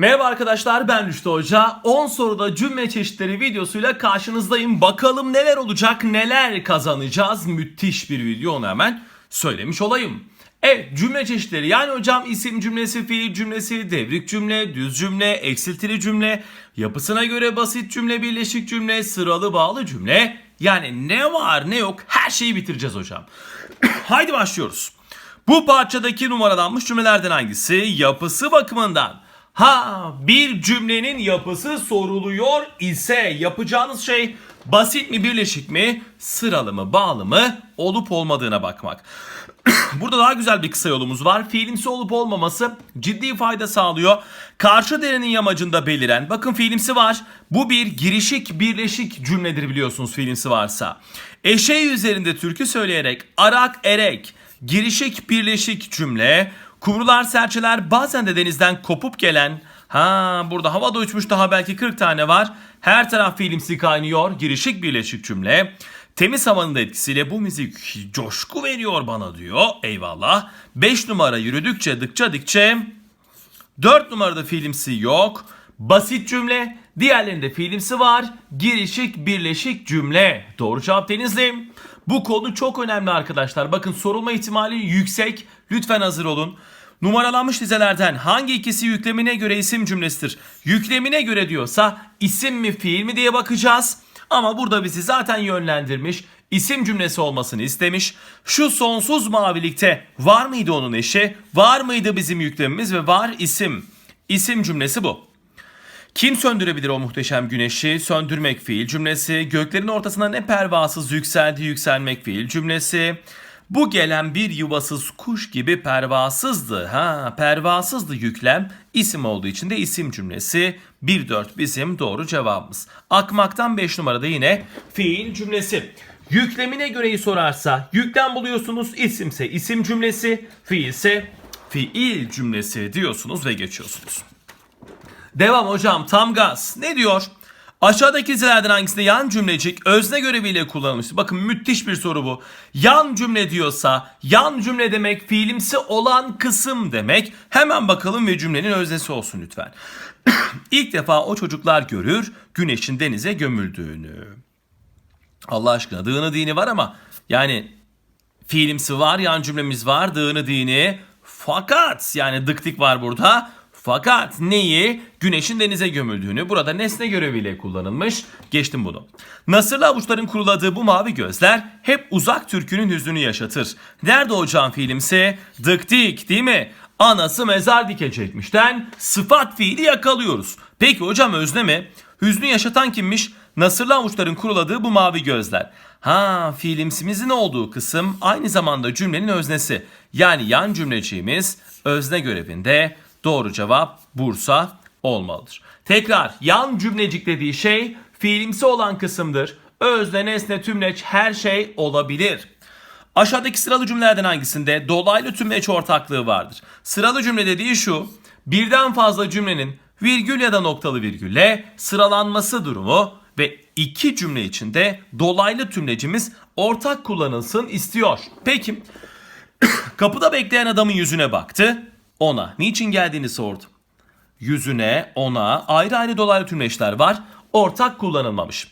Merhaba arkadaşlar ben Rüştü Hoca. 10 soruda cümle çeşitleri videosuyla karşınızdayım. Bakalım neler olacak, neler kazanacağız. Müthiş bir video onu hemen söylemiş olayım. Evet cümle çeşitleri yani hocam isim cümlesi, fiil cümlesi, devrik cümle, düz cümle, eksiltili cümle, yapısına göre basit cümle, birleşik cümle, sıralı bağlı cümle. Yani ne var ne yok her şeyi bitireceğiz hocam. Haydi başlıyoruz. Bu parçadaki numaralanmış cümlelerden hangisi yapısı bakımından? Ha bir cümlenin yapısı soruluyor ise yapacağınız şey basit mi birleşik mi sıralı mı bağlı mı olup olmadığına bakmak. Burada daha güzel bir kısa yolumuz var. Fiilimsi olup olmaması ciddi fayda sağlıyor. Karşı derenin yamacında beliren bakın fiilimsi var. Bu bir girişik birleşik cümledir biliyorsunuz fiilimsi varsa. Eşeği üzerinde türkü söyleyerek arak erek girişik birleşik cümle. Kumrular serçeler bazen de denizden kopup gelen ha burada havada uçmuş daha belki 40 tane var. Her taraf fiilimsi kaynıyor girişik birleşik cümle. Temiz havanın da etkisiyle bu müzik coşku veriyor bana diyor. Eyvallah. 5 numara yürüdükçe dıkça dikçe 4 numarada fiilimsi yok. Basit cümle. Diğerlerinde fiilimsi var. Girişik birleşik cümle. Doğru cevap Denizli. Bu konu çok önemli arkadaşlar. Bakın sorulma ihtimali yüksek. Lütfen hazır olun. Numaralanmış dizelerden hangi ikisi yüklemine göre isim cümlesidir? Yüklemine göre diyorsa isim mi fiil mi diye bakacağız. Ama burada bizi zaten yönlendirmiş. isim cümlesi olmasını istemiş. Şu sonsuz mavilikte var mıydı onun eşi? Var mıydı bizim yüklemimiz ve var isim. İsim cümlesi bu. Kim söndürebilir o muhteşem güneşi? Söndürmek fiil cümlesi. Göklerin ortasına ne pervasız yükseldi yükselmek fiil cümlesi. Bu gelen bir yuvasız kuş gibi pervasızdı. Ha, pervasızdı yüklem. İsim olduğu için de isim cümlesi. 1-4 bizim doğru cevabımız. Akmaktan 5 numarada yine fiil cümlesi. Yüklemine göreyi sorarsa yüklem buluyorsunuz. İsimse isim cümlesi, fiilse fiil cümlesi diyorsunuz ve geçiyorsunuz. Devam hocam tam gaz. Ne diyor? Aşağıdaki dizelerden hangisinde yan cümlecik özne göreviyle kullanılmıştır? Bakın müthiş bir soru bu. Yan cümle diyorsa yan cümle demek fiilimsi olan kısım demek. Hemen bakalım ve cümlenin öznesi olsun lütfen. İlk defa o çocuklar görür güneşin denize gömüldüğünü. Allah aşkına dığını dini var ama yani fiilimsi var, yan cümlemiz var, dığını dini. Fakat yani dıktik var burada. Fakat neyi? Güneşin denize gömüldüğünü burada nesne göreviyle kullanılmış. Geçtim bunu. Nasırlı avuçların kuruladığı bu mavi gözler hep uzak türkünün hüznünü yaşatır. Nerede hocam fiilimsi? Dıktik değil mi? Anası mezar dikecekmişten sıfat fiili yakalıyoruz. Peki hocam özne mi? Hüznü yaşatan kimmiş? Nasırlı avuçların kuruladığı bu mavi gözler. Ha fiilimsimizin olduğu kısım aynı zamanda cümlenin öznesi. Yani yan cümleciğimiz özne görevinde doğru cevap Bursa olmalıdır. Tekrar yan cümlecik dediği şey fiilimsi olan kısımdır. Özne, nesne, tümleç her şey olabilir. Aşağıdaki sıralı cümlelerden hangisinde dolaylı tümleç ortaklığı vardır? Sıralı cümle dediği şu. Birden fazla cümlenin virgül ya da noktalı virgülle sıralanması durumu ve iki cümle içinde dolaylı tümlecimiz ortak kullanılsın istiyor. Peki kapıda bekleyen adamın yüzüne baktı. Ona niçin geldiğini sordu. Yüzüne, ona ayrı ayrı dolaylı tümleçler var. Ortak kullanılmamış.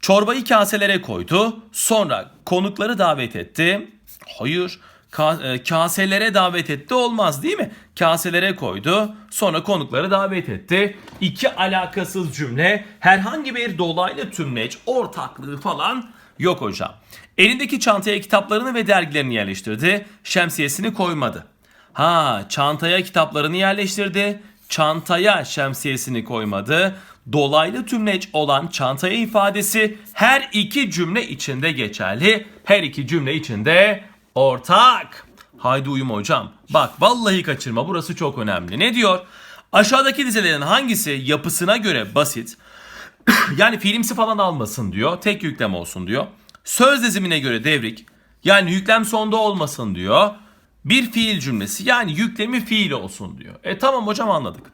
Çorbayı kaselere koydu. Sonra konukları davet etti. Hayır. Ka- e, kaselere davet etti olmaz değil mi? Kaselere koydu. Sonra konukları davet etti. İki alakasız cümle. Herhangi bir dolaylı tümleç, ortaklığı falan yok hocam. Elindeki çantaya kitaplarını ve dergilerini yerleştirdi. Şemsiyesini koymadı. Ha, çantaya kitaplarını yerleştirdi. Çantaya şemsiyesini koymadı. Dolaylı tümleç olan çantaya ifadesi her iki cümle içinde geçerli. Her iki cümle içinde ortak. Haydi uyuma hocam. Bak vallahi kaçırma burası çok önemli. Ne diyor? Aşağıdaki dizelerin hangisi yapısına göre basit? yani fiilimsi falan almasın diyor. Tek yüklem olsun diyor. Söz dizimine göre devrik. Yani yüklem sonda olmasın diyor. Bir fiil cümlesi yani yüklemi fiil olsun diyor. E tamam hocam anladık.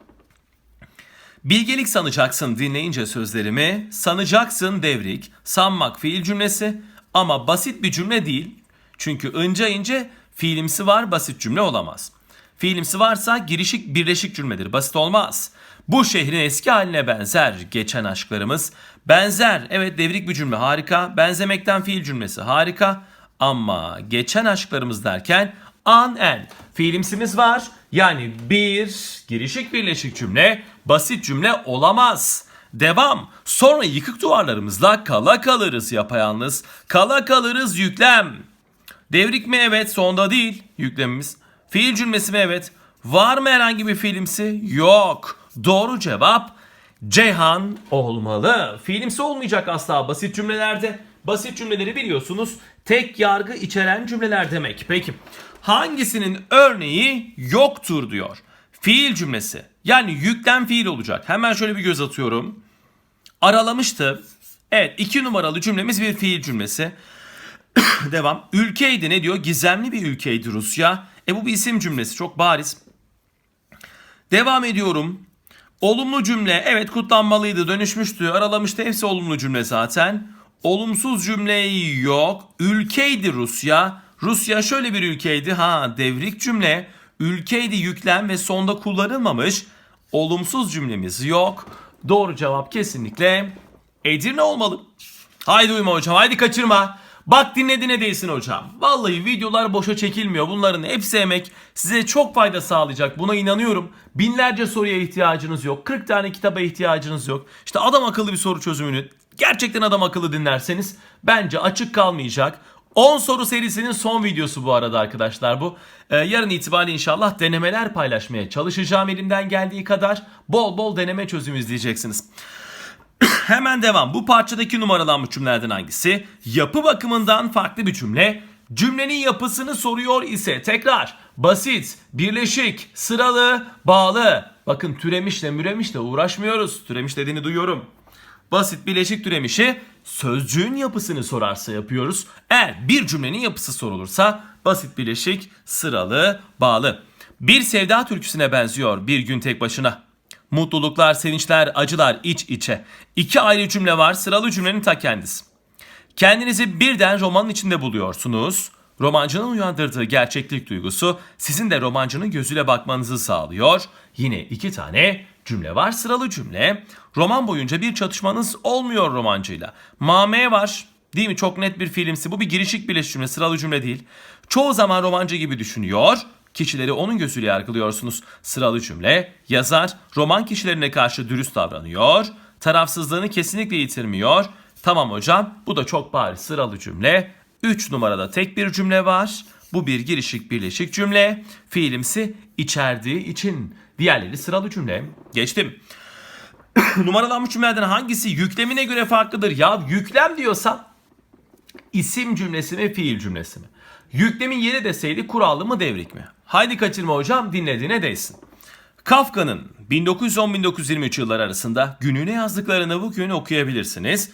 Bilgelik sanacaksın dinleyince sözlerimi. Sanacaksın devrik. Sanmak fiil cümlesi ama basit bir cümle değil. Çünkü ince ince fiilimsi var basit cümle olamaz. Fiilimsi varsa girişik birleşik cümledir. Basit olmaz. Bu şehrin eski haline benzer geçen aşklarımız. Benzer evet devrik bir cümle harika. Benzemekten fiil cümlesi harika. Ama geçen aşklarımız derken an en fiilimsimiz var. Yani bir girişik birleşik cümle basit cümle olamaz. Devam. Sonra yıkık duvarlarımızla kala kalırız yapayalnız. Kala kalırız yüklem. Devrik mi? Evet. Sonda değil yüklemimiz. Fiil cümlesi mi? Evet. Var mı herhangi bir fiilimsi? Yok. Doğru cevap Ceyhan olmalı. Fiilimsi olmayacak asla basit cümlelerde. Basit cümleleri biliyorsunuz. Tek yargı içeren cümleler demek. Peki hangisinin örneği yoktur diyor. Fiil cümlesi. Yani yüklem fiil olacak. Hemen şöyle bir göz atıyorum. Aralamıştı. Evet iki numaralı cümlemiz bir fiil cümlesi. Devam. Ülkeydi ne diyor? Gizemli bir ülkeydi Rusya. E bu bir isim cümlesi çok bariz. Devam ediyorum. Olumlu cümle evet kutlanmalıydı dönüşmüştü aralamıştı hepsi olumlu cümle zaten. Olumsuz cümle yok. Ülkeydi Rusya. Rusya şöyle bir ülkeydi. Ha devrik cümle. Ülkeydi yüklem ve sonda kullanılmamış. Olumsuz cümlemiz yok. Doğru cevap kesinlikle Edirne olmalı. Haydi uyuma hocam haydi kaçırma. Bak dinlediğine değilsin hocam. Vallahi videolar boşa çekilmiyor. Bunların hepsi emek. Size çok fayda sağlayacak. Buna inanıyorum. Binlerce soruya ihtiyacınız yok. 40 tane kitaba ihtiyacınız yok. İşte adam akıllı bir soru çözümünü gerçekten adam akıllı dinlerseniz bence açık kalmayacak. 10 soru serisinin son videosu bu arada arkadaşlar bu. Ee, yarın itibariyle inşallah denemeler paylaşmaya çalışacağım elimden geldiği kadar. Bol bol deneme çözümü izleyeceksiniz. Hemen devam. Bu parçadaki numaralanmış cümlelerden hangisi? Yapı bakımından farklı bir cümle. Cümlenin yapısını soruyor ise tekrar basit, birleşik, sıralı, bağlı. Bakın türemişle müremişle uğraşmıyoruz. Türemiş dediğini duyuyorum. Basit birleşik türemişi sözcüğün yapısını sorarsa yapıyoruz. Eğer bir cümlenin yapısı sorulursa basit birleşik, sıralı, bağlı. Bir sevda türküsüne benziyor bir gün tek başına. Mutluluklar, sevinçler, acılar iç içe. İki ayrı cümle var sıralı cümlenin ta kendisi. Kendinizi birden romanın içinde buluyorsunuz. Romancının uyandırdığı gerçeklik duygusu sizin de romancının gözüyle bakmanızı sağlıyor. Yine iki tane cümle var sıralı cümle. Roman boyunca bir çatışmanız olmuyor romancıyla. Mame var. Değil mi? Çok net bir filmsi. Bu bir girişik birleşik cümle, sıralı cümle değil. Çoğu zaman romancı gibi düşünüyor. Kişileri onun gözüyle yargılıyorsunuz. Sıralı cümle. Yazar roman kişilerine karşı dürüst davranıyor. Tarafsızlığını kesinlikle yitirmiyor. Tamam hocam bu da çok bariz sıralı cümle. 3 numarada tek bir cümle var. Bu bir girişik birleşik cümle. Fiilimsi içerdiği için. Diğerleri sıralı cümle. Geçtim. Numaralanmış cümlelerden hangisi yüklemine göre farklıdır? Ya yüklem diyorsam isim cümlesi mi fiil cümlesi mi? Yüklemin yeri deseydi kurallı mı devrik mi? Haydi kaçırma hocam dinlediğine değsin. Kafka'nın 1910-1923 yılları arasında gününe yazdıklarını bugün okuyabilirsiniz.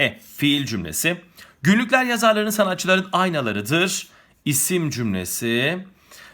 E, fiil cümlesi. Günlükler yazarların sanatçıların aynalarıdır. İsim cümlesi.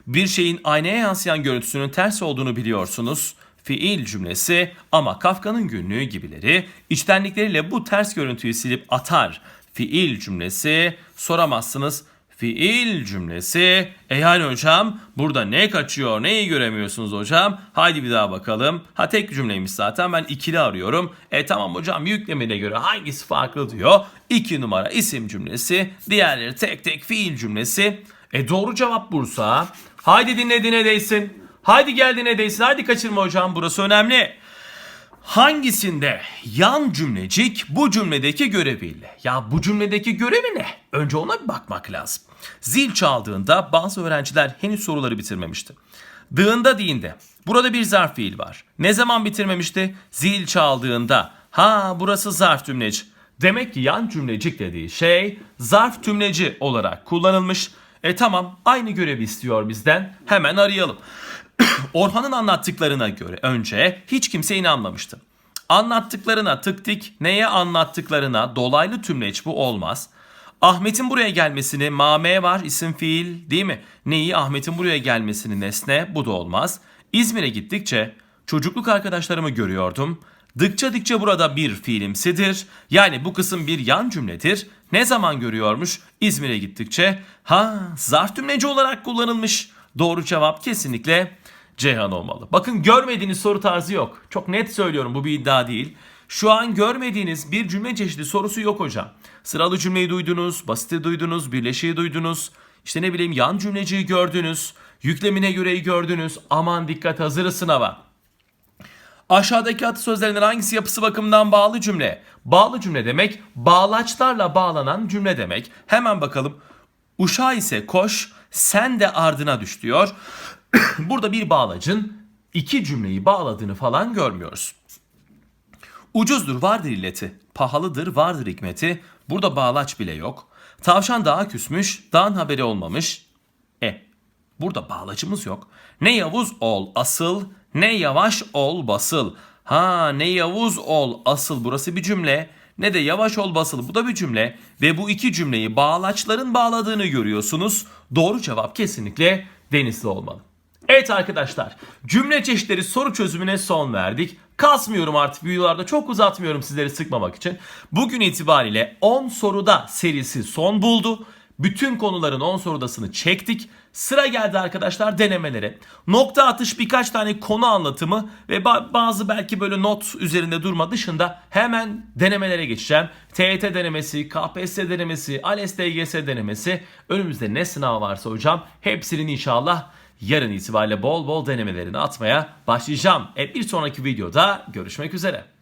Bir şeyin aynaya yansıyan görüntüsünün ters olduğunu biliyorsunuz. Fiil cümlesi ama Kafka'nın günlüğü gibileri içtenlikleriyle bu ters görüntüyü silip atar. Fiil cümlesi soramazsınız. Fiil cümlesi. E yani hocam burada ne kaçıyor neyi göremiyorsunuz hocam? Haydi bir daha bakalım. Ha tek cümleymiş zaten ben ikili arıyorum. E tamam hocam yüklemine göre hangisi farklı diyor. İki numara isim cümlesi. Diğerleri tek tek fiil cümlesi. E doğru cevap Bursa. Haydi dinlediğine değsin. Haydi geldiğine değsin. Haydi kaçırma hocam burası önemli. Hangisinde yan cümlecik bu cümledeki göreviyle? Ya bu cümledeki görevi ne? Önce ona bir bakmak lazım. Zil çaldığında bazı öğrenciler henüz soruları bitirmemişti. Dığında değinde. Burada bir zarf fiil var. Ne zaman bitirmemişti? Zil çaldığında. Ha burası zarf tümleci. Demek ki yan cümlecik dediği şey zarf tümleci olarak kullanılmış. E tamam aynı görevi istiyor bizden. Hemen arayalım. Orhan'ın anlattıklarına göre önce hiç kimse inanmamıştı. Anlattıklarına tık tik, neye anlattıklarına dolaylı tümleç bu olmaz. Ahmet'in buraya gelmesini mame var isim fiil değil mi? Neyi Ahmet'in buraya gelmesini nesne bu da olmaz. İzmir'e gittikçe çocukluk arkadaşlarımı görüyordum. Dıkça dıkça burada bir fiilimsidir. Yani bu kısım bir yan cümledir. Ne zaman görüyormuş? İzmir'e gittikçe. Ha zarf tümleci olarak kullanılmış. Doğru cevap kesinlikle Ceyhan olmalı. Bakın görmediğiniz soru tarzı yok. Çok net söylüyorum bu bir iddia değil. Şu an görmediğiniz bir cümle çeşidi sorusu yok hocam. Sıralı cümleyi duydunuz, basiti duydunuz, birleşiği duydunuz. İşte ne bileyim yan cümleciyi gördünüz, yüklemine göreyi gördünüz. Aman dikkat hazırız sınava. Aşağıdaki atasözlerinden hangisi yapısı bakımından bağlı cümle? Bağlı cümle demek bağlaçlarla bağlanan cümle demek. Hemen bakalım. Uşağı ise koş, sen de ardına düş diyor. Burada bir bağlacın iki cümleyi bağladığını falan görmüyoruz. Ucuzdur vardır illeti, pahalıdır vardır hikmeti. Burada bağlaç bile yok. Tavşan dağa küsmüş, dağın haberi olmamış. E, burada bağlacımız yok. Ne Yavuz ol asıl, ne yavaş ol basıl. Ha ne Yavuz ol asıl burası bir cümle. Ne de yavaş ol basıl bu da bir cümle. Ve bu iki cümleyi bağlaçların bağladığını görüyorsunuz. Doğru cevap kesinlikle Denizli olmalı. Evet arkadaşlar cümle çeşitleri soru çözümüne son verdik. Kasmıyorum artık videolarda çok uzatmıyorum sizleri sıkmamak için. Bugün itibariyle 10 soruda serisi son buldu. Bütün konuların 10 sorudasını çektik. Sıra geldi arkadaşlar denemelere. Nokta atış birkaç tane konu anlatımı ve ba- bazı belki böyle not üzerinde durma dışında hemen denemelere geçeceğim. TET denemesi, KPSS denemesi, ALES DGS denemesi. Önümüzde ne sınav varsa hocam hepsinin inşallah yarın itibariyle bol bol denemelerini atmaya başlayacağım. E bir sonraki videoda görüşmek üzere.